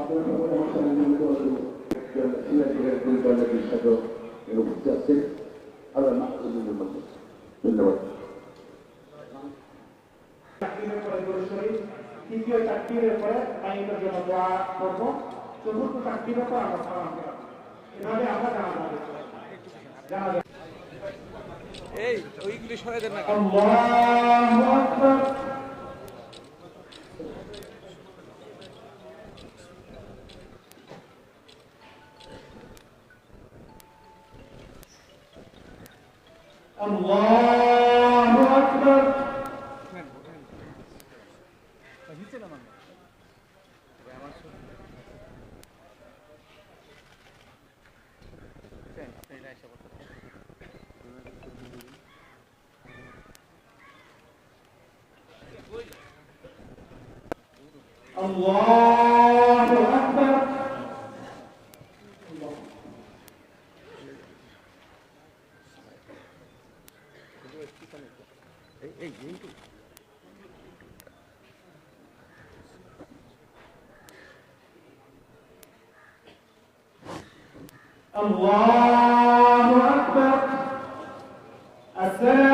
আপনারা সবাই আমার সঙ্গে জড়িত আছেন ধন্যবাদ তৃতীয় তাকবীরের পরে মাইকের জন্য দোয়া করব চতুর্থ তাকবীরের পর আমরা সালাম করব এভাবে আমরা জানাজা জানাজা এই ওইগুলি সরাই দেন না Allahu Akbar. Allah Ei, ei, ei. الله أكبر السلام